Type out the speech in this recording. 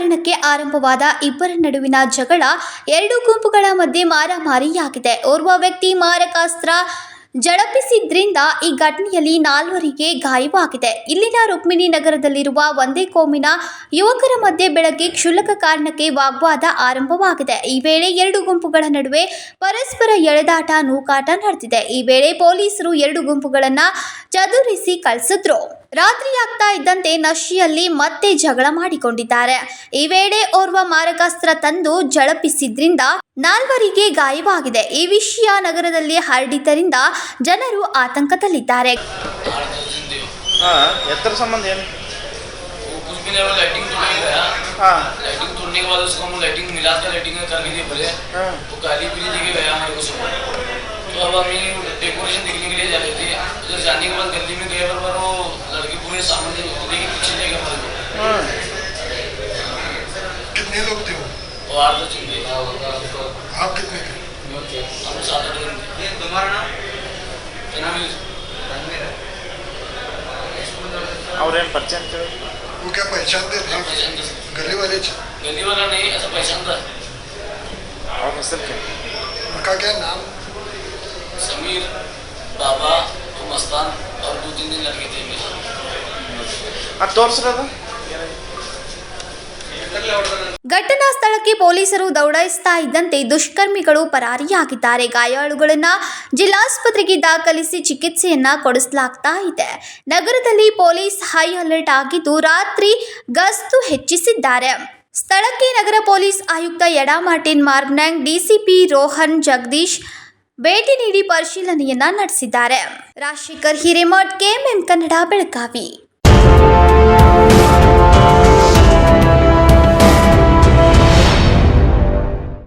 ಕಾರಣಕ್ಕೆ ಆರಂಭವಾದ ಇಬ್ಬರ ನಡುವಿನ ಜಗಳ ಎರಡು ಗುಂಪುಗಳ ಮಧ್ಯೆ ಮಾರಾಮಾರಿಯಾಗಿದೆ. ಓರ್ವ ವ್ಯಕ್ತಿ ಮಾರಕಾಸ್ತ್ರ ಜಡಪಿಸಿದ್ರಿಂದ ಈ ಘಟನೆಯಲ್ಲಿ ನಾಲ್ವರಿಗೆ ಗಾಯವಾಗಿದೆ. ಇಲ್ಲಿನ ರುಕ್ಮಿಣಿ ನಗರದಲ್ಲಿರುವ ಒಂದೇ ಕೋಮಿನ ಯುವಕರ ಮಧ್ಯೆ ಬೆಳಗ್ಗೆ ಕ್ಷುಲ್ಲಕ ಕಾರಣಕ್ಕೆ ವಾಗ್ವಾದ ಆರಂಭವಾಗಿದೆ. ಈ ವೇಳೆ ಎರಡು ಗುಂಪುಗಳ ನಡುವೆ ಪರಸ್ಪರ ಎಳೆದಾಟ ನೂಕಾಟ ನಡೆದಿದೆ. ಈ ವೇಳೆ ಪೊಲೀಸರು ಎರಡು ಗುಂಪುಗಳನ್ನು ಚದುರಿಸಿ ಕಳಿಸಿದ್ರು. ರಾತ್ರಿ ಆಗ್ತಾ ಇದ್ದಂತೆ ನಶಿಯಲ್ಲಿ ಮತ್ತೆ ಜಗಳ ಮಾಡಿಕೊಂಡಿದ್ದಾರೆ. ಈ ವೇಳೆ ಓರ್ವ ಮಾರಕಾಸ್ತ್ರ ತಂದು ಜಳಪಿಸಿದ್ರಿಂದ ನಾಲ್ವರಿಗೆ ಗಾಯವಾಗಿದೆ. ಈ ವಿಷಯ ನಗರದಲ್ಲಿ ಹರಡಿದ್ದರಿಂದ ಜನರು ಆತಂಕದಲ್ಲಿದ್ದಾರೆ. और हम पहचान कर वो क्या पहचानते थे हाँ, गली वाले गली वाला नहीं ऐसा पहचानता है। और मसल क्या उनका क्या नाम? समीर बाबा तो और दो तीन दिन लड़के थे अब दौड़ था ಘಟನಾ ಸ್ಥಳಕ್ಕೆ ಪೊಲೀಸರು ದೌಡಾಯಿಸ್ತಾ ಇದ್ದಂತೆ ದುಷ್ಕರ್ಮಿಗಳು ಪರಾರಿಯಾಗಿದ್ದಾರೆ. ಗಾಯಾಳುಗಳನ್ನ ಜಿಲ್ಲಾಸ್ಪತ್ರೆಗೆ ದಾಖಲಿಸಿ ಚಿಕಿತ್ಸೆಯನ್ನ ಕೊಡಿಸಲಾಗ್ತಾ ಇದೆ. ನಗರದಲ್ಲಿ ಪೊಲೀಸ್ ಹೈ ಅಲರ್ಟ್ ಆಗಿದ್ದು ರಾತ್ರಿ ಗಸ್ತು ಹೆಚ್ಚಿಸಿದ್ದಾರೆ. ಸ್ಥಳಕ್ಕೆ ನಗರ ಪೊಲೀಸ್ ಆಯುಕ್ತ ಯಡಾ ಮಾರ್ಟಿನ್ ಮಾರ್ಗ್ನಾಂಗ್, ಡಿಸಿಪಿ ರೋಹನ್ ಜಗದೀಶ್ ಭೇಟಿ ನೀಡಿ ಪರಿಶೀಲನೆಯನ್ನ ನಡೆಸಿದ್ದಾರೆ. ರಾಜಶೇಖರ್ ಹಿರೇಮಠ್, ಕೆಎಂಎಂ ಕನ್ನಡ, ಬೆಳಗಾವಿ.